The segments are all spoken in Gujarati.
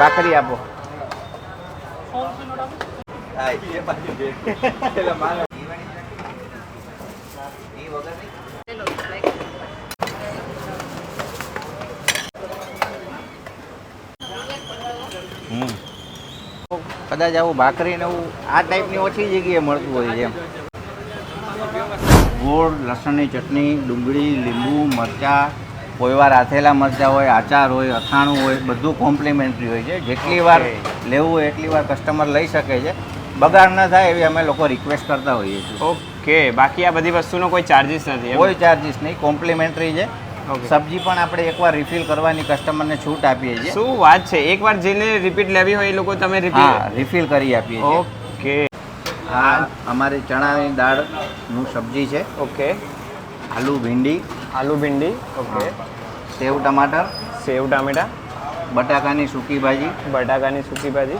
ભાખરી આપો. કદાચ આવું ભાખરી ને એવું આ ટાઈપની ઓછી જગ્યાએ મળતું હોય છે એમ. ગોળ, લસણની ચટણી, ડુંગળી, લીંબુ, મરચાં કોઈ વાર આથેલા મરચાં હોય આચાર હોય અથાણું હોય બધું કોમ્પ્લિમેન્ટરી હોય છે. જેટલી વાર લેવું હોય એટલી વાર કસ્ટમર લઈ શકે છે. બગાડ ન થાય એવી અમે લોકો રિક્વેસ્ટ કરતા હોઈએ છીએ. ઓકે બાકી આ બધી વસ્તુનો કોઈ ચાર્જિસ નથી? કોઈ ચાર્જિસ નહીં. કોમ્પ્લિમેન્ટરી છે. સબ્જી પણ આપણે એકવાર રિફિલ કરવાની કસ્ટમરને છૂટ આપીએ છીએ. શું વાત છે? એકવાર જેને રિપીટ લેવી હોય એ લોકો તમે રિપીટ રિફિલ કરી આપીએ છીએ. ઓકે આ અમારી ચણાની દાળનું સબ્જી છે. ઓકે આલુ ભીંડી. આલુ ભીંડી. ઓકે સેવ ટમાટર સેવ ટામેટા બટાકાની સૂકી ભાજી બટાકાની સૂકી ભાજી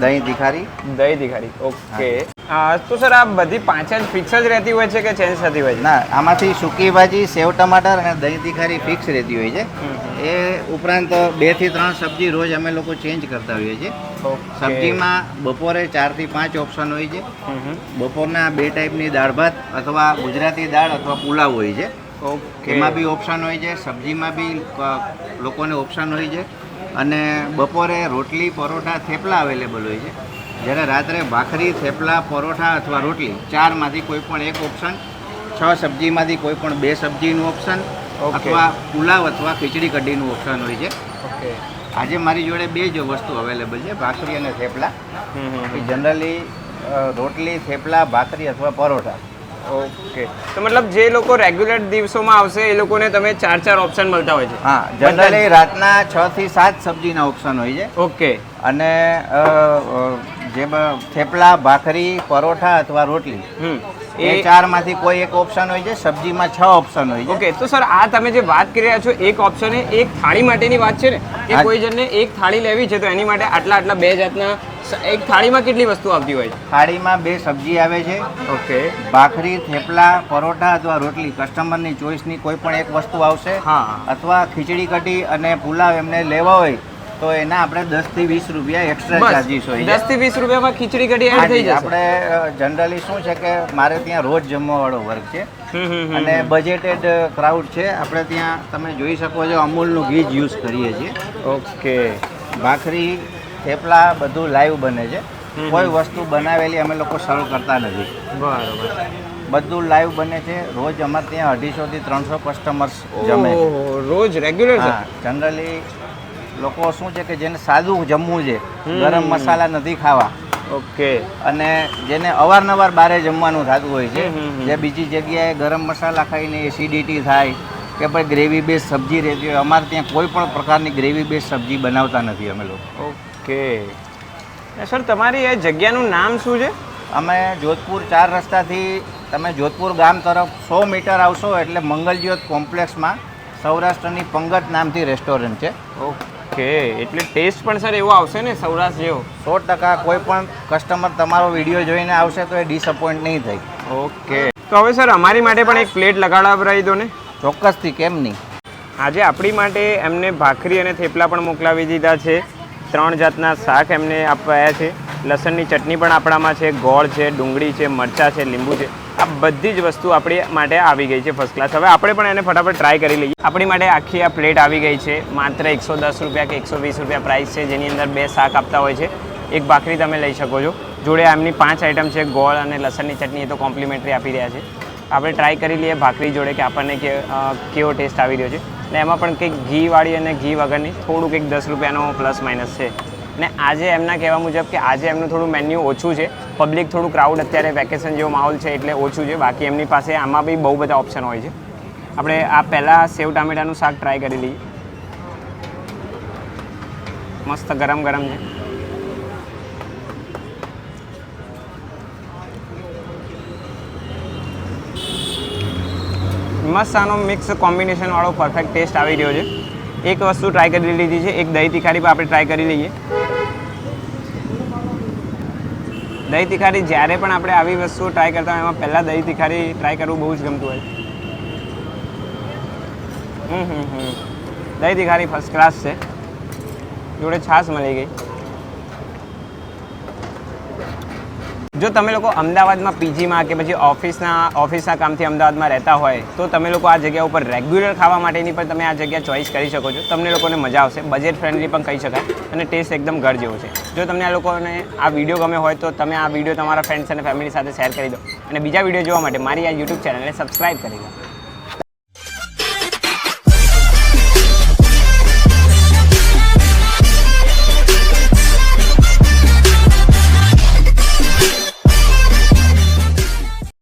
દહીં તિખારી. દહીં તીખારી. ઓકે. હા. તો સર આ બધી પાંચ જ ફિક્સ જ રહેતી હોય છે કે ચેન્જ થતી હોય છે? ના આમાંથી સૂકી ભાજી સેવ ટમાટર અને દહીં તિખારી ફિક્સ રહેતી હોય છે. એ ઉપરાંત બેથી ત્રણ સબ્જી રોજ અમે લોકો ચેન્જ કરતા હોઈએ છીએ. સબ્જીમાં બપોરે ચારથી પાંચ ઓપ્શન હોય છે. બપોરના બે ટાઈપની દાળ ભાત અથવા ગુજરાતી દાળ અથવા પુલાવ હોય છે. એમાં બી ઓપ્શન હોય છે સબ્જીમાં બી લોકોને ઓપ્શન હોય છે. અને બપોરે રોટલી પરોઠા થેપલા અવેલેબલ હોય છે. જ્યારે રાત્રે ભાખરી થેપલા પરોઠા અથવા રોટલી ચારમાંથી કોઈ પણ એક ઓપ્શન છ સબ્જીમાંથી કોઈ પણ બે સબ્જીનું ઓપ્શન અથવા પુલાવ અથવા ખીચડી કઢીનું ઓપ્શન હોય છે. ઓકે. આજે મારી જોડે બે જ વસ્તુ અવેલેબલ છે ભાખરી અને થેપલા. જનરલી રોટલી થેપલા ભાખરી અથવા પરોઠા. ઓકે. તો મતલબ જે લોકો રેગ્યુલર દિવસોમાં આવશે એ લોકોને તમે ચાર ચાર ઓપ્શન મળતા હોય છે. હા જનરલી રાતના છ થી સાત સબ્જીના ઓપ્શન હોય છે. ઓકે. અને જે થેપલા ભાખરી પરોઠા અથવા રોટલી. એ ચારમાંથી કોઈ એક ઓપ્શન હોય છે સબ્જીમાં છ ઓપ્શન હોય છે. ઓકે તો સર આ તમે જે વાત કરી રહ્યા છો એક ઓપ્શન એ એક થાળી માટેની વાત છે ને? કે કોઈ જણને એક થાળી લેવી છે તો એની માટે આટલા આટલા બે જાતના એક થાળીમાં કેટલી વસ્તુ આવતી હોય? થાળીમાં બે સબ્જી આવે છે. ઓકે. ભાખરી થેપલા પરોઠા અથવા રોટલી. કસ્ટમરની ચોઈસની કોઈ પણ એક વસ્તુ આવશે. હા. અથવા ખીચડી કઢી અને પુલાવ એમને લેવા હોય તો એના આપણે દસથી વીસ રૂપિયા એક્સ્ટ્રા ચાર્જીસ હોય દસથી વીસ રૂપિયામાં ખીચડી કઢી એડ થઈ જશે. આપણે જનરલી શું છે કે મારે ત્યાં રોજ જમવાવાળો વર્ગ છે. અને બજેટેડ ક્રાઉડ છે. આપણે ત્યાં તમે જોઈ શકો છો અમૂલનું ઘી જ યુઝ કરીએ છીએ. ઓકે. ભાખરી થેપલા બધું લાઈવ બને છે. કોઈ વસ્તુ બનાવેલી અમે લોકો સર્વ કરતા નથી. બરાબર. બધું લાઈવ બને છે. રોજ અમારે ત્યાં અઢીસોથી ત્રણસો કસ્ટમર્સ જમે રોજ રેગ્યુલર હા જનરલી લોકો શું છે કે જેને સાદું જમવું છે ગરમ મસાલા નથી ખાવા. ઓકે. અને જેને અવારનવાર બારે જમવાનું થતું હોય છે. જે બીજી જગ્યાએ ગરમ મસાલા ખાઈને એસિડિટી થાય કે ભાઈ ગ્રેવી બેઝ સબ્જી રહેતી હોય અમારે ત્યાં કોઈ પણ પ્રકારની ગ્રેવી બેઝ સબ્જી બનાવતા નથી અમે લોકો. ઓકે. સર તમારી એ જગ્યાનું નામ શું છે? અમે જોધપુર ચાર રસ્તાથી તમે જોધપુર ગામ તરફ સો મીટર આવશો એટલે મંગલજ્યોત કોમ્પ્લેક્સમાં સૌરાષ્ટ્રની પંગત નામથી રેસ્ટોરન્ટ છે. ઓકે એટલે ટેસ્ટ પણ સર એવો આવશે ને સૌરાષ્ટ્ર જેવો? સો ટકા કોઈ પણ કસ્ટમર તમારો વીડિયો જોઈને આવશે તો એ ડિસઅપોઇન્ટ નહીં થાય. ઓકે. તો હવે સર અમારી માટે પણ એક પ્લેટ લગાડાવરાઈ દો ને. ચોક્કસથી કેમ નહીં? આજે આપણી માટે એમને ભાખરી અને થેપલા પણ મોકલાવી દીધા છે. ત્રણ જાતના શાક એમને આપવાયા છે. લસણની ચટણી પણ આપણામાં છે, ગોળ છે, ડુંગળી છે, મરચાં છે, લીંબુ છે. આ બધી જ વસ્તુ આપણી માટે આવી ગઈ છે ફર્સ્ટ ક્લાસ હવે આપણે પણ એને ફટાફટ ટ્રાય કરી લઈએ. આપણી માટે આખી આ પ્લેટ આવી ગઈ છે. માત્ર એકસો દસ રૂપિયા કે એકસો વીસ રૂપિયા પ્રાઇસ છે. જેની અંદર બે શાક આપતા હોય છે. એક ભાખરી તમે લઈ શકો છો. જોડે એમની પાંચ આઇટમ છે, ગોળ અને લસણની ચટણી, એ તો કોમ્પ્લિમેન્ટરી આપી રહ્યા છે. આપણે ટ્રાય કરી લઈએ ભાખરી જોડે કે આપણને કેવો ટેસ્ટ આવી રહ્યો છે. ને એમાં પણ કંઈક ઘીવાળી અને ઘી વગરની થોડું કંઈક દસ રૂપિયાનો પ્લસ માઇનસ છે. ને આજે એમના કહેવા મુજબ કે આજે એમનું થોડું મેન્યુ ઓછું છે. પબ્લિક થોડું ક્રાઉડ અત્યારે વેકેશન જેવો માહોલ છે એટલે ઓછું છે. બાકી એમની પાસે આમાં બી બહુ બધા ઓપ્શન હોય છે. આપણે આ પહેલાં સેવ ટામેટાનું શાક ટ્રાય કરી લઈએ. મસ્ત ગરમ ગરમ છે. મસ્ત મિક્સ કોમ્બિનેશનવાળો પરફેક્ટ ટેસ્ટ આવી રહ્યો છે. એક વસ્તુ ટ્રાય કરી લીધી છે, એક દહીં તિખારી પણ આપણે ટ્રાય કરી લઈએ. દહીં તિખારી જ્યારે પણ આપણે આવી વસ્તુઓ ટ્રાય કરતા હોય, એમાં પહેલાં દહીં તિખારી ટ્રાય કરવું બહુ જ ગમતું હોય. દહીં તિખારી ફર્સ્ટ ક્લાસ છે. જોડે છાશ મળી ગઈ. જો તમે લોકો અમદાવાદમાં પીજીમાં કે પછી ઓફિસના ઓફિસના કામથી અમદાવાદમાં રહેતા હોય, તો તમે લોકો આ જગ્યા ઉપર રેગ્યુલર ખાવા માટેની પણ તમે આ જગ્યા ચોઈસ કરી શકો છો. તમને લોકોને મજા આવશે. બજેટ ફ્રેન્ડલી પણ કહી શકાય. અને ટેસ્ટ એકદમ ઘર જેવો છે. જો તમને આ લોકોને આ વીડિયો ગમે હોય, તો તમે આ વીડિયો તમારા ફ્રેન્ડ્સ અને ફેમિલી સાથે શેર કરી દો. અને બીજા વીડિયો જોવા માટે મારી આ યુટ્યુબ ચેનલને સબસ્ક્રાઈબ કરી દો.